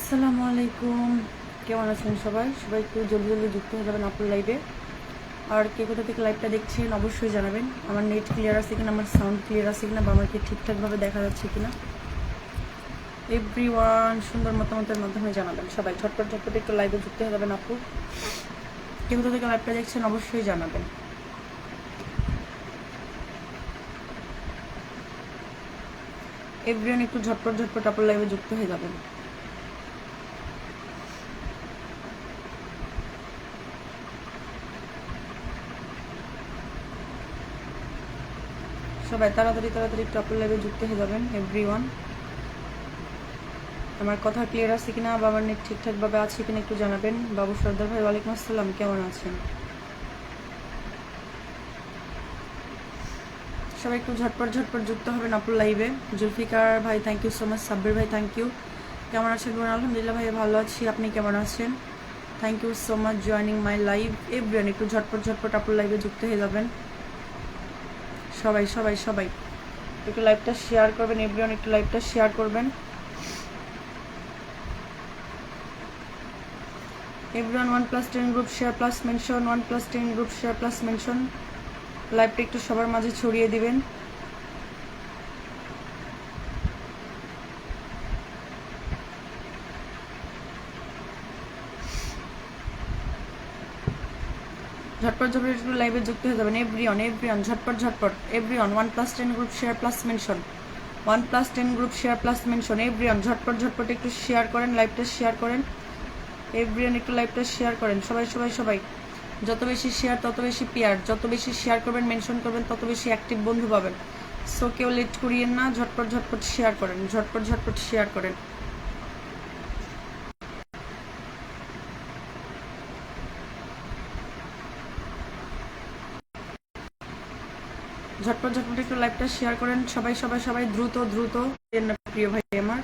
আসসালামু আলাইকুম। কেমন আছেন সবাই? সবাই একটু জলদি জলদি যুক্ত হয়ে যাবেন আপনার লাইভে আর কে কোথা থেকে লাইভটা দেখছেন অবশ্যই জানাবেন। আমার নেট ক্লিয়ার আছে কিনা, আমার সাউন্ড ক্লিয়ার আছে কিনা, বা আমাকে ঠিকঠাকভাবে দেখা যাচ্ছে কিনা। এভরি ওয়ান সুন্দর মতামতের মাধ্যমে জানাবেন সবাই। ঝটপট ঝটপট একটু লাইভে যুক্ত হয়ে যাবেন আপু। কে কোথা থেকে লাইভটা দেখছেন অবশ্যই জানাবেন। এভরিওয়ান একটু ঝটপট ঝটপট আপনার লাইভে যুক্ত হয়ে যাবেন। সবাই তাড়াতাড়ি তাড়াতাড়ি আপনার লাইভে যুক্ত হয়ে যাবেন এভরিওয়ান আমার কথা ক্লিয়ার আছে কিনা বা আমার নেট ঠিকঠাকভাবে আছে কিনা একটু জানাবেন। বাবু সর্দার ভাই, ওয়ালাইকুম আসসালাম, কেমন আছেন? সবাই একটু ঝটপট ঝটপট যুক্ত হবেন আপুর লাইভে জুলফিকার ভাই thank you so much Sabbir ভাই থ্যাংক ইউ কেমন আছেন বোন আলহামদুলিল্লাহ ভাই, ভালো আছি। আপনি কেমন আছেন? Thank you so much joining my live everyone একটু ঝটপট ঝটপট আপুর লাইভে যুক্ত হয়ে যাবেন। সবাই সবাই সবাই। একটু লাইভটা শেয়ার করবেন এভরিওয়ান একটু লাইভটা শেয়ার করবেন। Everyone one plus ten group share plus mention one plus ten group share plus mention লাইভটা একটু সবার মাঝে ছড়িয়ে দিবেন। ঝটপট ঝটপট একটু লাইভে যুক্ত হয়ে যাবেন। এভরি অন এভরি অন ঝটপট ঝটপট। Everyone one plus ten group share plus mention one plus ten group share plus mention everyone ঝটপট ঝটপট একটু শেয়ার করেন লাইভটা শেয়ার করেন। এভরি অন একটু লাইভটা শেয়ার করেন। সবাই সবাই সবাই। যত বেশি শেয়ার তত বেশি পেয়ার যত বেশি শেয়ার করবেন মেনশন করবেন, তত বেশি অ্যাক্টিভ বন্ধু পাবেন। সো কেউ লেট করিয়েন না, ঝটপট ঝটপট শেয়ার করেন। ঝটপট ঝটপট শেয়ার করেন। ঝটপট ঝটপট একটু লাইভটা শেয়ার করেন। সবাই সবাই সবাই দ্রুত দ্রুত। প্রিয় ভাই আমার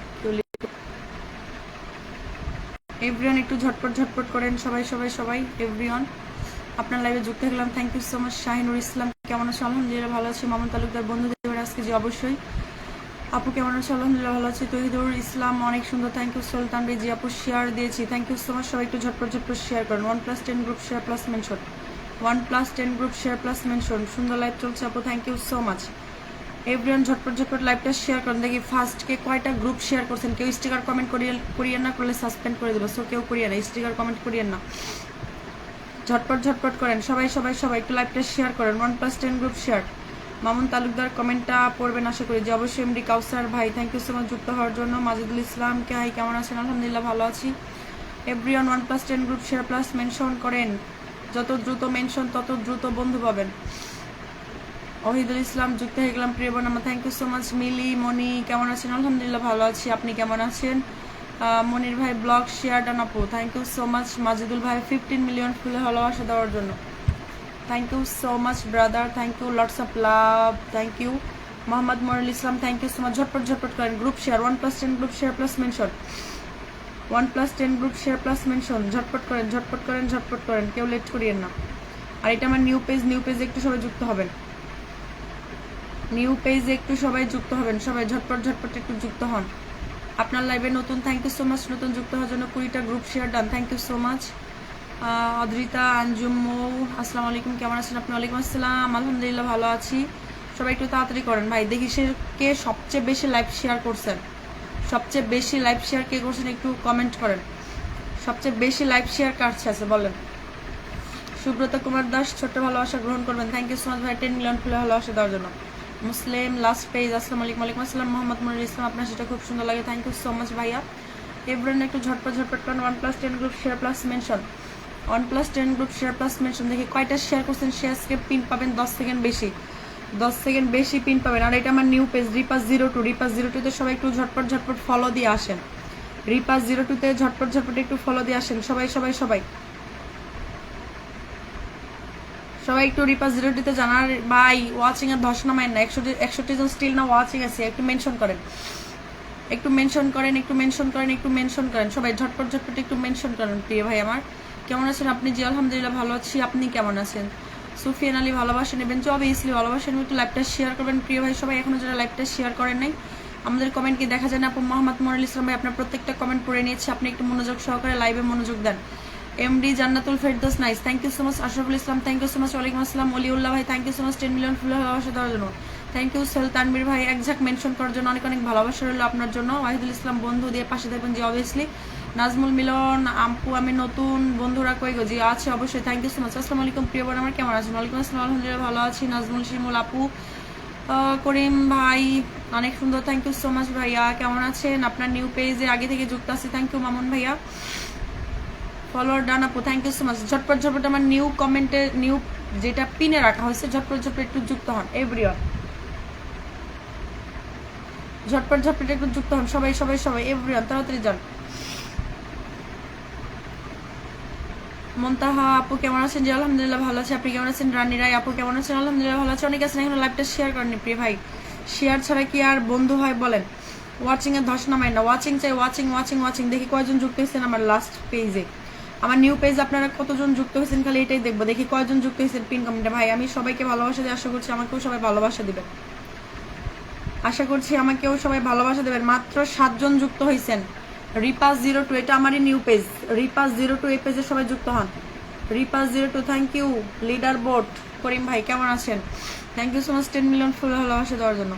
এভরিওয়ান একটু ঝটপট ঝটপট করেন। সবাই সবাই সবাই এভরিওয়ান আপনার লাইভে যুক্ত গেলাম। Thank you so much Shahinur Islam. কেমন আছে? আলহামদুলিল্লাহ ভালো আছি। মামুন তালুকদার বন্ধুদের আজকে যে অবশ্যই। আপু কেমন আছে? আলহামদুলিল্লাহ ভালো আছি। তহিদুর ইসলাম, অনেক সুন্দর। থ্যাংক ইউ সুলতান রে জি আপু শেয়ার দিয়েছি। থ্যাংক ইউ সো মাচ সবাই একটু ঝটপট ঝটপট শেয়ার করেন। One plus ten group share plus mention one plus ten group share plus mention সুন্দর লাইভ চলছে আপু thank you so much everyone ঝটপট ঝটপট লাইভটা শেয়ার করেন। দেখি ফার্স্ট কে কয়টা গ্রুপ শেয়ার করছেন? কেউ স্টিকার কমেন্ট করিয়ে, করিয়েন না, করলে সাসপেন্ড করে দেবো সো কেউ করিয়ে না স্টিকার কমেন্ট করিয়েন না। ঝটপট ঝটপট করেন। সবাই সবাই সবাই একটু লাইভটা শেয়ার করেন। One plus ten group share Mamun Talukdar কমেন্টটা পড়বেন, আশা করি। যে অবশ্যই এমডি কাউসার ভাই থ্যাংক ইউ সো মাচ যুক্ত হওয়ার জন্য। মাজিদুল ইসলাম কে হাই কেমন আছেন? আলহামদুলিল্লাহ ভালো আছি। Everyone one plus ten group share plus mention করেন। যত দ্রুত মেনশন তত দ্রুত বন্ধু পাবেন। অহিদুল ইসলাম, যুক্ত হয়ে গেলাম প্রিয় বোন thank you so much Mili Moni কেমন আছেন? আলহামদুলিল্লাহ ভালো আছি। আপনি কেমন আছেন? মনির ভাই, ব্লগ শেয়ার ডান আপু। Thank you so much Majidul ভাই ফিফটিন মিলিয়ন ফুলে ভালোবাসা দেওয়ার জন্য। Thank you so much brother thank you lots of love thank you Mohammad Morul Islam thank you so much ঝটপট ঝটপট করেন। Group share one plus ten group share plus mention one plus ten group share plus mention ঝটপট করেন ঝটপট করেন ঝটপট করেন, কেউ লেট করিয়েন না। আর এটা আমার নিউ পেজ নিউ পেজে একটু সবাই যুক্ত হবেন। নিউ পেজে একটু সবাই যুক্ত হবেন, সবাই ঝটপট ঝটপট একটু যুক্ত হন। আপনার লাইভে নতুন থ্যাংক ইউ সো মাচ নতুন যুক্ত হওয়ার জন্য কুড়িটা group share done thank you so much Adrita, Anjum, Mou, আসসালামু আলাইকুম, কেমন আছেন আপনি? ওয়ালাইকুম আসসালাম, আলহামদুলিল্লাহ ভালো আছি। সবাই একটু তাড়াতাড়ি করেন। ভাই দেখি সে কে সবচেয়ে বেশি লাইভ শেয়ার করছেন? সবচেয়ে বেশি লাইভ শেয়ার কে করছেন একটু কমেন্ট করেন। সবচেয়ে বেশি লাইভ শেয়ার কাটছে আছে বলেন। সুব্রত কুমার দাস, ছোট্ট ভালোবাসা গ্রহণ করবেন। থ্যাংক ইউ সো মাচ ভাই টেন মিলিয়ন ফুলে ভালোবাসা দেওয়ার জন্য। মুসলিম লাস্ট পেজ আসসালামু আলাইকুম, ওয়ালাইকুম আসসালাম। মোহাম্মদ মনির ইসলাম, আপনার সেটা খুব সুন্দর লাগে। থ্যাংক ইউ সো মাচ ভাইয়া। এভরেন একটু ঝটপট ঝটপট করেন। One plus ten group share plus mention one plus ten group share plus mention দেখি কয়টা শেয়ার করছেন শেয়ারসকে পিন পাবেন, দশ সেকেন্ড বেশি। দশ সেকেন্ড বেশি পিন পাবেন। আর এটা আমার নিউ পেজ রিপাস জিরো টু রিপাস জিরো টুতে সবাই একটু ঝটপট ঝটপট ফলো দিয়ে আসেন। রিপাস জিরো টুতে ঝটপট ঝটপট একটু ফলো দিয়ে আসেন। সবাই সবাই সবাই। সবাই একটু রিপাস জিরো টুতে জানার ভাই ওয়াচিং এর ধস নামায় না। একশো একষট্টি জন স্টিল না ওয়াচিং আছে। একটু মেনশন করেন। একটু মেনশন করেন, একটু মেনশন করেন, একটু মেনশন করেন। সবাই ঝটপট ঝটপট একটু মেনশন করেন, প্রিয় ভাই আমার। কেমন আছেন আপনি? জি, আলহামদুলিল্লাহ, ভালো আছি। আপনি কেমন আছেন? সুফিয়ান আলী ভালোবাসেন এবং অবভিয়াসলি ভালোবাসেন একটু লাইভটা শেয়ার করবেন। প্রিয় ভাই, সবাই এখনও যারা লাইভটা শেয়ার করেন নাই, আমাদের কমেন্ট কি দেখা যায় না। আপু মোহাম্মদ মনুল ইসলাম ভাই, আপনার প্রত্যেকটা কমেন্ট পড়ে নিয়েছে। আপনি একটু মনোযোগ সহকারে লাইভে মনোযোগ দেন। MD Jannatul Ferdous nice thank you so much Ashraful Islam thank you so much ওয়ালাইকুম আসসালাম। অলিউল্লাহ ভাই thank you so much ten million ফুল ভালোবাসা দেওয়ার জন্য। থ্যাংক ইউ সেল তানবির ভাই একঝাক মেনশন করার জন্য অনেক অনেক ভালোবাসা রইল আপনার জন্য। ওয়াহিদুল ইসলাম বন্ধু দিয়ে পাশে থাকবেন, যে অবভিয়াসলি নাজমুল মিলন, আপু, আমি নতুন, বন্ধুরা কই গো? জি, আছে অবশ্যই থ্যাংক ইউ সো মাচ আসসালামু আলাইকুম, প্রিয় বোন, আমার কেমন আছেন? ওয়ালাইকুম আসসালাম, আলহামদুলিল্লাহ, ভালো আছি। নাজমুল, শিমুল, আপু। করিম ভাই, অনেক সুন্দর থ্যাংক ইউ সো মাচ ভাইয়া। কেমন আছেন? আপনার নিউ পেজে আগে থেকে যুক্ত আছি থ্যাংক ইউ মামুন ভাইয়া। ফলোয়ার ডান আপু থ্যাংক ইউ সো মাচ ঝটপট ঝটপট আমার নিউ কমেন্টে নিউ যেটা পিনে রাখা হয়েছে, ঝটপট ঝটপট একটু যুক্ত হন এভরিওয়ান ঝটপট ঝটপট একটু যুক্ত হন, সবাই সবাই সবাই এভরিওয়ান তাড়াতাড়ি যান। মন্তাহা আপু কেমন আছেন? জি, আলহামদুলিল্লাহ ভালো আছে। আপনি কেমন আছেন? রানী রায় আপু কেমন আছেন? আলহামদুলিল্লাহ ভালো আছে। অনেক আছেন এখন লাইভটা শেয়ার করেনি প্রিয় ভাই। শেয়ার ছাড়া কি আর বন্ধু হয় বলেন? ওয়াচিং এর ধস নামাই না। ওয়াচিং চাই ওয়াচিং ওয়াচিং ওয়াচিং দেখি কয়জন যুক্ত হয়েছেন আমার লাস্ট পেজে আমার নিউ পেজ আপনারা কতজন যুক্ত হয়েছেন খালি এটাই দেখব। দেখি কয়জন যুক্ত হয়েছেন পিন কমেন্টে ভাই, আমি সবাইকে ভালোবাসা দিয়ে আশা করছি আমাকেও সবাই ভালোবাসা দিবেন। আশা করছি আমাকেও সবাই ভালোবাসা দেবেন। মাত্র সাতজন যুক্ত হয়েছেন। রিপাস জিরো টু, এটা আমারই নিউ পেজ রিপাস জিরো টু, এই পেজে সবাই যুক্ত হন। রিপাস zero two thank you leader board Karim ভাই, কেমন আছেন? Thank you so much ten million ফুল ভালোবাসা দেওয়ার জন্য।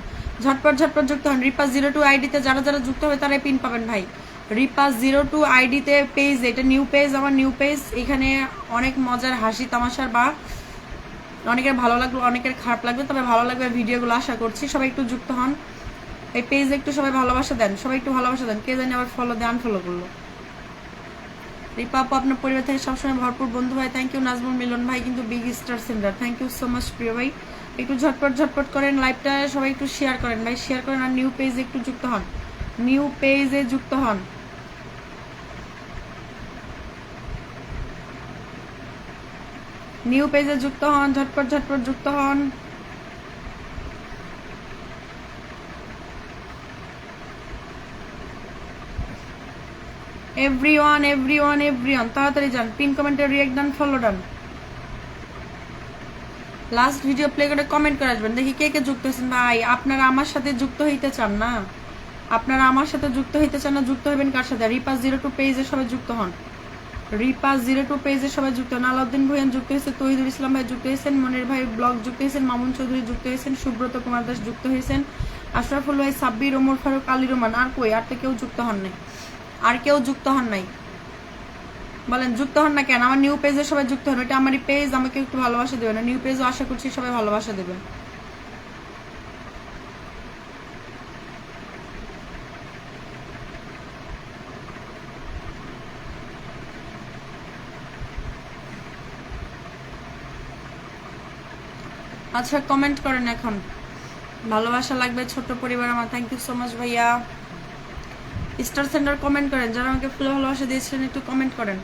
ঝটপট ঝটপট যুক্ত হন। রিপাস জিরো টু আইডিতে যারা যারা যুক্ত হবে, তারাই পিন পাবেন ভাই। রিপাস জিরো টু আইডিতে পেজ এটা নিউ পেজ আমার নিউ পেজ এখানে অনেক মজার হাসি তামাশার বা অনেকের ভালো লাগল, অনেকের খারাপ লাগবে তবে ভালো লাগবে ভিডিওগুলো, আশা করছি। সবাই একটু যুক্ত হন। এই পেজ একটু সবাই ভালোবাসা দেন, সবাই একটু ভালোবাসা দেন। কে জানি আবার ফলো দেন আনফলো করল। রিপা আপু, আপনার পরিবার থেকে সবসময় ভরপুর বন্ধু ভাই থ্যাংক ইউ নাজমুল মিলন ভাই, কিন্তু big star centre thank you so much প্রিয় ভাই। একটু ঝটপট ঝটপট করেন লাইভটা সবাই একটু শেয়ার করেন। ভাই শেয়ার করেন আর নিউ পেজে একটু যুক্ত হন। নিউ পেজে যুক্ত হন। নিউ পেজে যুক্ত হন, ঝটপট ঝটপট যুক্ত হন। এভরিওয়ান এভরিওয়ান এভরিওয়ান তাড়াতাড়ি যান। পিন কমেন্টে react done follow done last video play করে কমেন্ট করে আসবেন। দেখি কে কে যুক্ত হয়েছেন। ভাই, আপনারা আমার সাথে যুক্ত হইতে চান না। আপনারা আমার সাথে যুক্ত হইতে চান না, যুক্ত হবেন কার সাথে? রিপাস জিরো টু পেজে সবাই যুক্ত হন। রিপাস জিরো টু পেজে সবাই যুক্ত হন। আলাউদ্দিন ভুইয়ান যুক্ত হয়েছে, তহিদুল ইসলাম ভাই যুক্ত হয়েছেন, মনির ভাই ব্লগ যুক্ত হয়েছেন, মামুন চৌধুরী যুক্ত হয়েছেন, সুব্রত কুমার দাস যুক্ত হয়েছেন, আশরাফুল ভাই, সাব্বির, ওমর ফারুক, আলী রহমান আর কই? আর তো কেউ যুক্ত হন নাই আর কেউ যুক্ত হন নাই। বলেন, যুক্ত হন না কেন? আমার নিউ পেজে সবাই যুক্ত হন এটা আমারই পেজ আমাকে একটু ভালোবাসা দেবেন। নিউ পেজও আশা করছি সবাই ভালোবাসা দেবেন আচ্ছা কমেন্ট করেন এখন। ভালোবাসা লাগবে, ছোট্ট পরিবার আমার। থ্যাংক ইউ সো মাচ ভাইয়া। স্টার সেন্টার কমেন্ট করেন, যারা আমাকে ফুল ভালোবাসা দিয়েছিলেন একটু কমেন্ট করেন।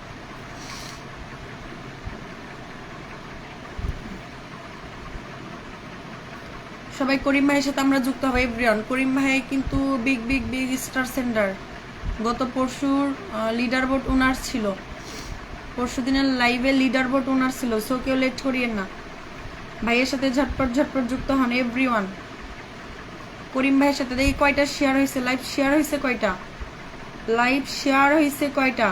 সবাই করিম ভাইয়ের সাথে আমরা যুক্ত হব এভরিওয়ান করিম ভাই কিন্তু big big big star centre গত পরশুর লিডার বোর্ড ওনার ছিল। পরশু দিনের লাইভে লিডার বোর্ড ওনার ছিল সো কেউ লেট করিয়েন না। ভাইয়ের সাথে ঝটপট ঝটপট যুক্ত হন এভরিওয়ান করিম ভাইয়ের সাথে দেখি কয়টা শেয়ার হয়েছে লাইভ শেয়ার হয়েছে কয়টা? লাইভ শেয়ার হয়েছে কয়টা?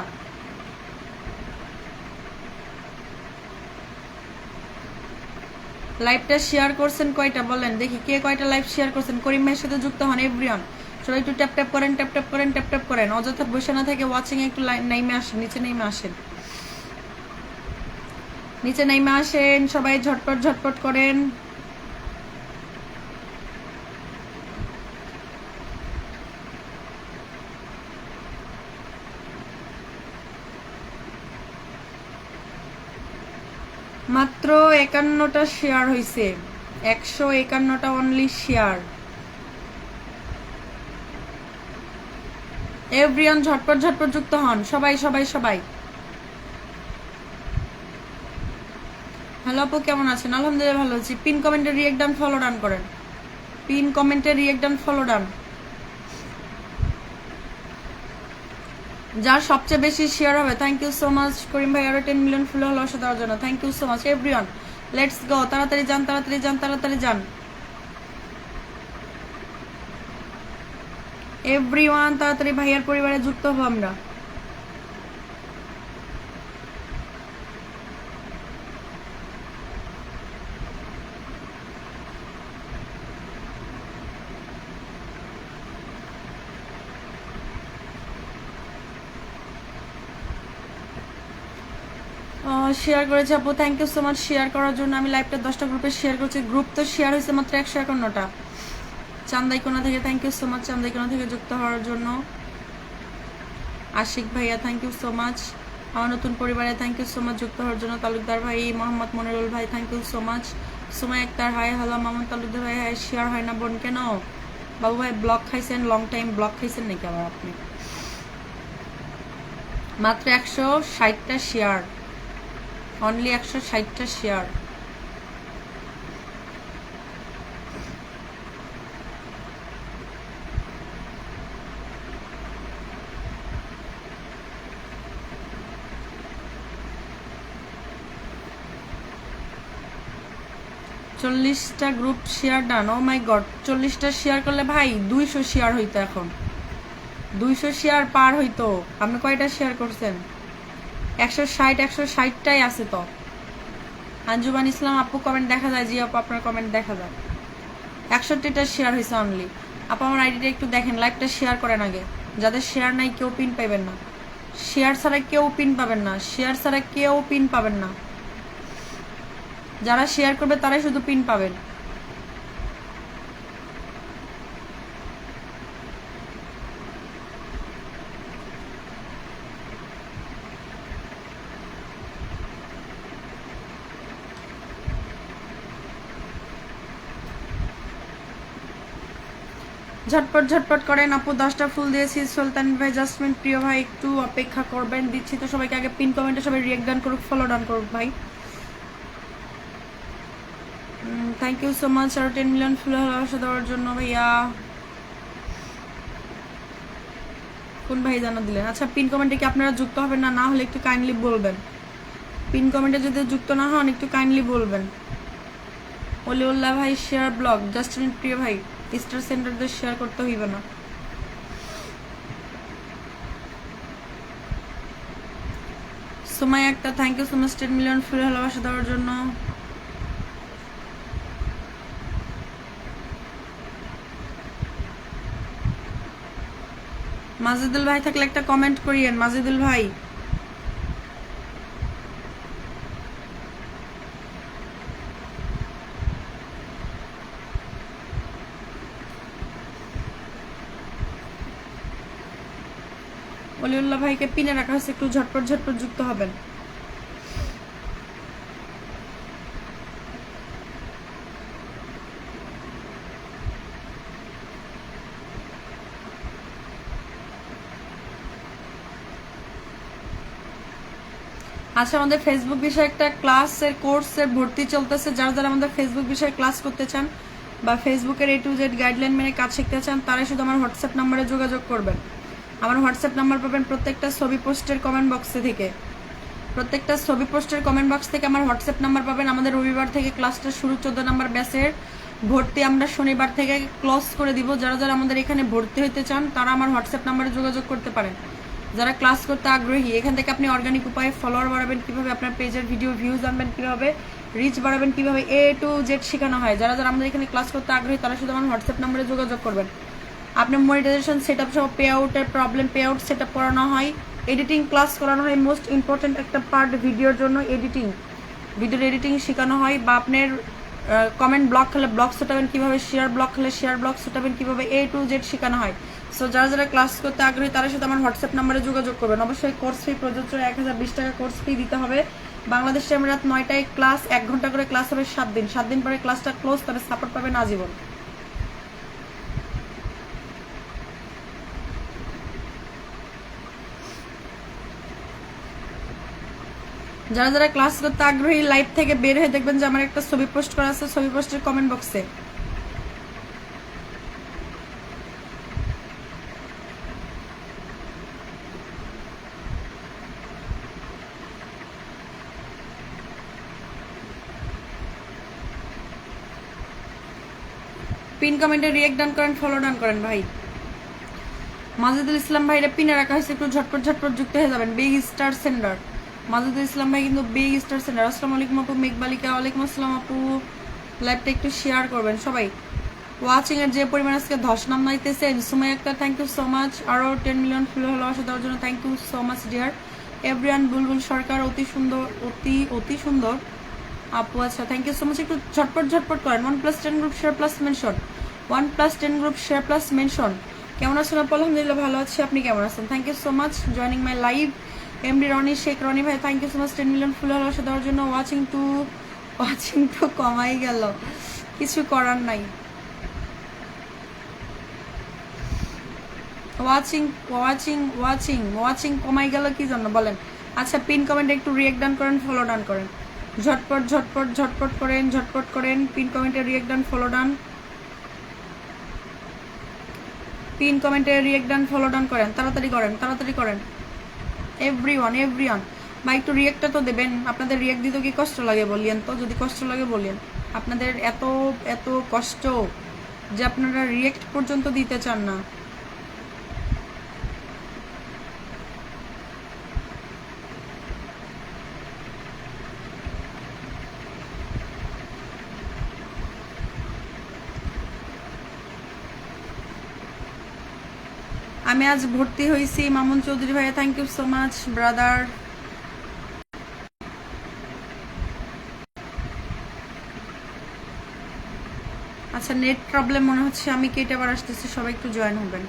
লাইভটা শেয়ার করছেন কয়টা? বলেন, দেখি কে কয়টা লাইভ শেয়ার করছেন? করিম ভাইয়ের সাথে যুক্ত হন এভরিওয়ান। সবাই একটু ট্যাপ ট্যাপ করেন, ট্যাপ ট্যাপ করেন, ট্যাপ ট্যাপ করেন। অযথা বসে না থেকে ওয়াচিং একটু নেমে আসেন, নিচে নেমে আসেন। নিচে নেমে আসেন, সবাই ঝটপট ঝটপট করেন। মাত্র একান্নটা শেয়ার হয়েছে একশো একান্নটা অনলি শেয়ার এভরিয়ান ঝটপট ঝটপট যুক্ত হন। সবাই সবাই সবাই। হ্যালো আপু, কেমন আছেন? আলহামদুলিল্লাহ ভালো আছি। পিন কমেন্টে রিয়েক্ট ডান ফলো ডান করেন। পিন কমেন্টে রিয়েক্ট ডান ফলো ডান যার সবচেয়ে বেশি শেয়ার হবে thank you so much Karim ভাই, আরও টেন মিলিয়ন ফুল ভালোবাসা দেওয়ার জন্য thank you so much everyone let's go তাড়াতাড়ি যান তাড়াতাড়ি যান তাড়াতাড়ি যান। এভরিওয়ান তাড়াতাড়ি ভাইয়ার পরিবারে যুক্ত হব আমরা। শেয়ার করেছে আপু thank you so much share করার জন্য। আমি লাইভটা দশটা গ্রুপে শেয়ার করছি। গ্রুপ তো শেয়ার হয়েছে মাত্র একশো একান্নটা চান্দাইকোনা থেকে thank you so much Chandaikona থেকে যুক্ত হওয়ার জন্য। আশিক ভাইয়া থ্যাংক ইউ সো মাচ আমার নতুন পরিবারে থ্যাংক ইউ সো মাচ যুক্ত হওয়ার জন্য। তালুকদার ভাই, মোহাম্মদ মনিরুল ভাই থ্যাংক ইউ সো মাচ সুমাই একতার হাই হ্যালো মামুন তালুকদার ভাই হাই শেয়ার হয় না বোন, কেন? বাবু ভাই ব্লক খাইছেন লং টাইম ব্লক খাইছেন নাকি আবার আপনি? মাত্র একশো ষাটটা শেয়ার অনলি একশো ষাটটা শেয়ার চল্লিশটা group share done oh my god চল্লিশটা শেয়ার করলে ভাই দুইশো শেয়ার হইতো এখন। দুইশো শেয়ার পার হইতো। আপনি কয়টা শেয়ার করছেন? একশো ষাট, একশো ষাটটাই আছে তো। আঞ্জুমান ইসলাম, আপু কমেন্ট দেখা যায়, জি আপু আপনার কমেন্ট দেখা যায়। একষট্টিটা শেয়ার হয়েছে অনলি আপু আমার আইডিটা একটু দেখেন লাইভটা শেয়ার করেন আগে। যাদের শেয়ার নাই, কেউ পিন পাবেন না। শেয়ার ছাড়া কেউ পিন পাবেন না। শেয়ার ছাড়া কেউ পিন পাবেন না। যারা শেয়ার করবে, তারাই শুধু পিন পাবেন। ঝটপট ঝটপট করেন আপু। দশটা ফুল দিয়েছি। সুলতান ভাই, জাসমিন, প্রিয় ভাই, একটু অপেক্ষা করবেন। দিচ্ছি তো সবাইকে আগে পিন কমেন্টে সবাই রিয়েক্ট ডান করুক ফলো ডান করুক ভাই। থ্যাংক ইউ সো মাচ আরও টেন মিলিয়ন ফুল ভালোবাসা দেওয়ার জন্য ভাইয়া। কোন ভাই জানা দিলেন? আচ্ছা পিন কমেন্টে কি আপনারা যুক্ত হবেন না? না হলে একটু কাইন্ডলি বলবেন। পিন কমেন্টে যদি যুক্ত না হন, একটু কাইন্ডলি বলবেন। অলিউল্লাহ ভাই শেয়ার ব্লগ জাস্টিন প্রিয় ভাই স্টার সেন্টারদের শেয়ার করতে হইবে না। সময় একটা thank you so much ten million ফুল ভালোবাসা দেওয়ার জন্য। মাজিদুল ভাই থাকলে একটা কমেন্ট করিয়েন। মাজিদুল ভাই অলিউল্লাহ ভাইকে পিনে রাখা হয়েছে, একটু ঝটপট ঝটপট যুক্ত হবেন। আচ্ছা আমাদের ফেসবুক বিষয়ে একটা ক্লাসের, কোর্সের ভর্তি চলতেছে। যারা যারা আমাদের ফেসবুক বিষয়ে ক্লাস করতে চান বা ফেসবুকের এ টু জেড গাইডলাইন মেনে কাজ শিখতে চান, তারাই শুধু আমার হোয়াটসঅ্যাপ নাম্বারে যোগাযোগ করবেন। আমার হোয়াটসঅ্যাপ নাম্বার পাবেন প্রত্যেকটা ছবি পোস্টের কমেন্ট বক্সে থেকে। প্রত্যেকটা ছবি পোস্টের কমেন্ট বক্স থেকে আমার হোয়াটসঅ্যাপ নাম্বার পাবেন। আমাদের রবিবার থেকে ক্লাসটা শুরু, চোদ্দ নাম্বার ব্যাচের ভর্তি। আমরা শনিবার থেকে ক্লোজ করে দিব। যারা যারা আমাদের এখানে ভর্তি হতে চান, তারা আমার হোয়াটসঅ্যাপ নাম্বারে যোগাযোগ করতে পারেন। যারা ক্লাস করতে আগ্রহী, এখান থেকে আপনি অর্গানিক উপায়ে ফলোয়ার বাড়াবেন কীভাবে, আপনার পেজের ভিডিও ভিউজ আনবেন কীভাবে রিচ বাড়াবেন কীভাবে এ টু জেড শেখানো হয়। যারা যারা আমাদের এখানে ক্লাস করতে আগ্রহী, তারা শুধু আমার হোয়াটসঅ্যাপ নাম্বারে যোগাযোগ করবেন। আপনার মনিটাইজেশন সেট আপ সহ পে আউটের problem pay out set up করানো হয়। এডিটিং ক্লাস করানো হয় মোস্ট ইম্পর্টেন্ট একটা পার্ট ভিডিওর জন্য এডিটিং ভিডিওর এডিটিং শেখানো হয় বা আপনার কমেন্ট ব্লক হলে ব্লক ছোটাবেন কীভাবে শেয়ার ব্লক হলে শেয়ার ব্লক ছোটাবেন কীভাবে এ টু জেড শেখানো হয়। সো যারা যারা ক্লাস করতে আগ্রহী, তারা সাথে আমার হোয়াটসঅ্যাপ নাম্বারে যোগাযোগ করবেন। অবশ্যই কোর্স ফি প্রযোজ্য, এক হাজার বিশ টাকা কোর্স ফি দিতে হবে। বাংলাদেশে আমি রাত নয়টায় ক্লাস এক ঘণ্টা করে ক্লাস হবে সাত দিন। সাত দিন পরে ক্লাসটা ক্লোজ তবে সাপোর্ট পাবেন আজীবন। যারা যারা ক্লাস করতে আগ্রহী লাইভ থেকে বের হয়ে দেখবেন যে আমার একটা ছবি পোস্ট করা আছে, ছবি পোস্টের কমেন্ট বক্সে পিন কমেন্টে রিয়েক্ট ডান করেন ফলো ডান করেন, ভাই। মাজেদুল ইসলাম ভাইরা পিনে রাখা হয়েছে, একটু ঝটপট ঝটপট যুক্ত হয়ে যাবেন। Big star centre Majedul Islam ভাই কিন্তু বিগ স্টার সেন্ডার আসসালামু আলাইকুম আপু মেঘবালিকা ওয়ালাইকুম আসসালাম আপু। লাইভটা একটু শেয়ার করবেন সবাই। ওয়াচিং এর যে পরিমাণ আজকে ধস নাম নাইতেছেন Sumai Akter thank you so much আরও টেন মিলিয়ন ফুল ভালোবাসা দেওয়ার জন্য thank you so much dear everyone Bulbul Sarkar, অতি সুন্দর, অতি অতি সুন্দর। আপু আচ্ছা থ্যাংক ইউ সো মাচ একটু ঝটপট ঝটপট করেন। One plus ten group share plus mention one plus ten group share plus mention কেমন আছেন আপু? আলহামদুলিল্লাহ ভালো আছি। আপনি কেমন আছেন? Thank you so much joining my live MD Roni, Sheikh Roni ভাই thank you so much ten million ফুল ভালোবাসা দেওয়ার জন্য ওয়াচিং টু ওয়াচিং তো কমাই গেল। কিছু করার নাই। ওয়াচিং ওয়াচিং ওয়াচিং ওয়াচিং কমাই গেল কি জন্য বলেন? আচ্ছা পিন কমেন্টে একটু রিয়েক্ট ডান করেন ফলো ডান করেন। ঝটপট ঝটপট ঝটপট করেন ঝটপট করেন পিন কমেন্টে react done follow done pin কমেন্টে রিয়েক্ট ডান ফলো ডান করেন, তাড়াতাড়ি করেন তাড়াতাড়ি করেন। এভরি ওয়ান এভরি ওয়ান বা একটু রিয়েক্টটা তো দেবেন। আপনাদের রিয়েক্ট দিতে কি কষ্ট লাগে বলিয়েন তো? যদি কষ্ট লাগে বলিয়েন। আপনাদের এত এত কষ্ট যে আপনারা রিয়েক্ট পর্যন্ত দিতে চান না। আমি আজ ভর্তি হয়েছি। মামুন চৌধুরী ভাইয়া thank you so much brother আচ্ছা নেট প্রবলেম মনে হচ্ছে আমি কেটে আবার আসতেছি, সবাই একটু জয়েন হবেন।